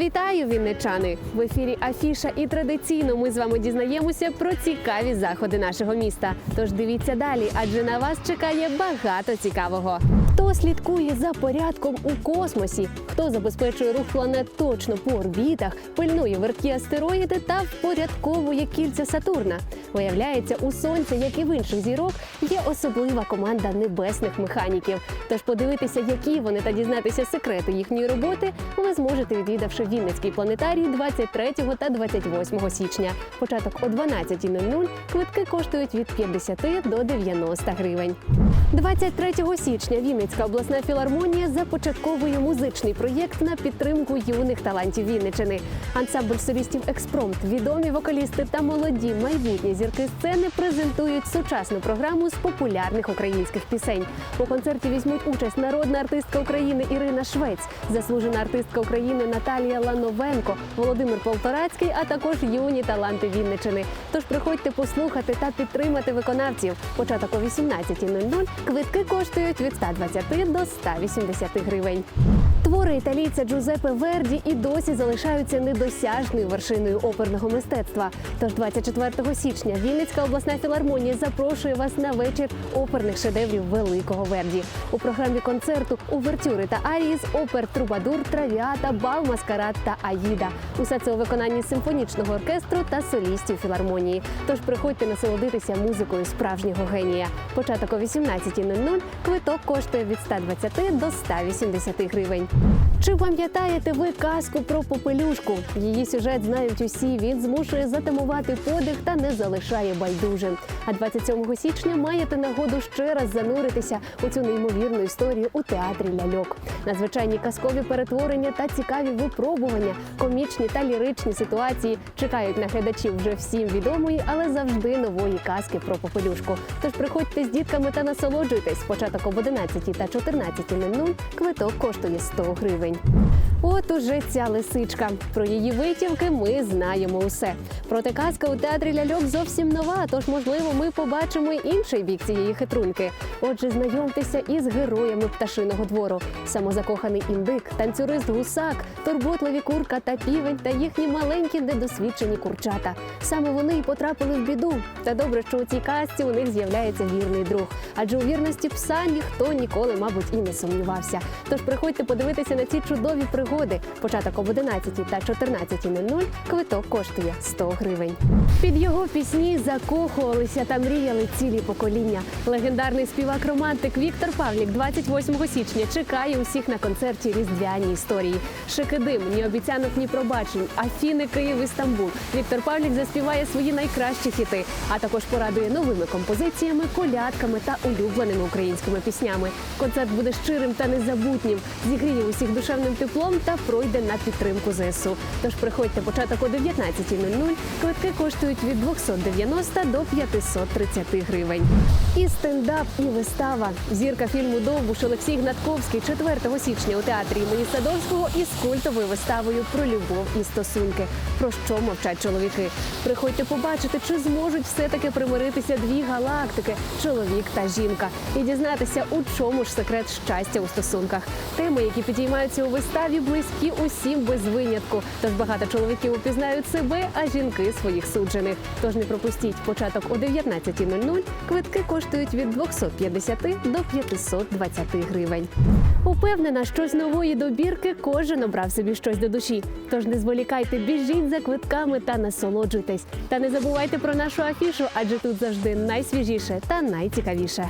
Вітаю, вінничани! В ефірі Афіша і традиційно ми з вами дізнаємося про цікаві заходи нашого міста. Тож дивіться далі, адже на вас чекає багато цікавого. Хто слідкує за порядком у космосі? Хто забезпечує рух планет точно по орбітах, пильнує верткі астероїди та впорядковує кільця Сатурна? Виявляється, у сонця, як і в інших зірок, є особлива команда небесних механіків. Тож подивитися, які вони та дізнатися секрети їхньої роботи, ви зможете, відвідавши Вінницький планетарій 23 та 28 січня. Початок о 12.00. Квитки коштують від 50 до 90 гривень. 23 січня Вінницька обласна філармонія започатковує музичний проєкт на підтримку юних талантів Вінничини. Ансамбль солістів Експромт, відомі вокалісти та молоді майбутні зірки сцени презентують сучасну програму з популярних українських пісень. У концерті візьмуть участь народна артистка України Ірина Швець, заслужена артистка України Наталія Лановенко, Володимир Полторацький, а також юні таланти Вінничини. Тож приходьте послухати та підтримати виконавців. Початок о 18.00. Квитки коштують від 120 до 180 гривень. Твори італійця Джузеппе Верді і досі залишаються недосяжною вершиною оперного мистецтва. Тож 24 січня Вінницька обласна філармонія запрошує вас на вечір оперних шедеврів великого Верді. У програмі концерту увертюри та арії з опер Трубадур, Травіата, Бал, Маскарад та Аїда. Усе це у виконанні симфонічного оркестру та солістів філармонії. Тож приходьте насолодитися музикою справжнього генія. Початок о 18.00. Квиток коштує від 120 до 180 гривень. Thank you. Чи пам'ятаєте ви казку про попелюшку? Її сюжет знають усі. Він змушує затамувати подих та не залишає байдужим. А 27 січня маєте нагоду ще раз зануритися у цю неймовірну історію у театрі ляльок. Надзвичайні казкові перетворення та цікаві випробування, комічні та ліричні ситуації чекають на глядачів вже всім відомої, але завжди нової казки про попелюшку. Тож приходьте з дітками та насолоджуйтесь. Початок об 11 та 14.00 квиток коштує 100 гривень. От уже ця лисичка. Про її витівки ми знаємо усе. Проте казка у театрі ляльок зовсім нова. Тож, можливо, ми побачимо й інший бік цієї хитруньки. Отже, знайомтеся із героями пташиного двору: самозакоханий індик, танцюрист гусак, турботливі курка та півень та їхні маленькі недосвідчені курчата. Саме вони й потрапили в біду. Та добре, що у цій казці у них з'являється вірний друг. Адже у вірності пса ніхто ніколи, мабуть, і не сумнівався. Тож приходьте подивитися на ці чудові пригоди. Початок об 11 та 14.00 квиток коштує 100 гривень. Під його пісні закохувалися та мріяли цілі покоління. Легендарний співак-романтик Віктор Павлік 28 січня чекає усіх на концерті Різдвяні історії. Шикидим, ні обіцянок, ні пробачень, Афіни, Київ і Стамбул. Віктор Павлік заспіває свої найкращі хіти, а також порадує новими композиціями, колядками та улюбленими українськими піснями. Концерт буде щирим та незабутнім, зігріє усіх душевним теплом та пройде на підтримку ЗСУ. Тож приходьте початок о 19.00. Квитки коштують від 290 до 530 гривень. І стендап, і вистава. Зірка фільму Довбуш Олексій Гнатковський 4 січня у театрі імені Садовського із культовою виставою про любов і стосунки. Про що мовчать чоловіки? Приходьте побачити, чи зможуть все-таки примиритися дві галактики чоловік та жінка, і дізнатися, у чому ж секрет щастя у стосунках. Теми, які підіймаються у виставі, близькі усім без винятку. Тож багато чоловіків упізнають себе, а жінки своїх суджених. Тож не пропустіть початок о 19.00. Квитки коштують від 250 до 520 гривень. Упевнена, що з нової добірки кожен обрав собі щось до душі. Тож не зволікайте, біжіть за квитками та насолоджуйтесь. Та не забувайте про нашу афішу, адже тут завжди найсвіжіше та найцікавіше.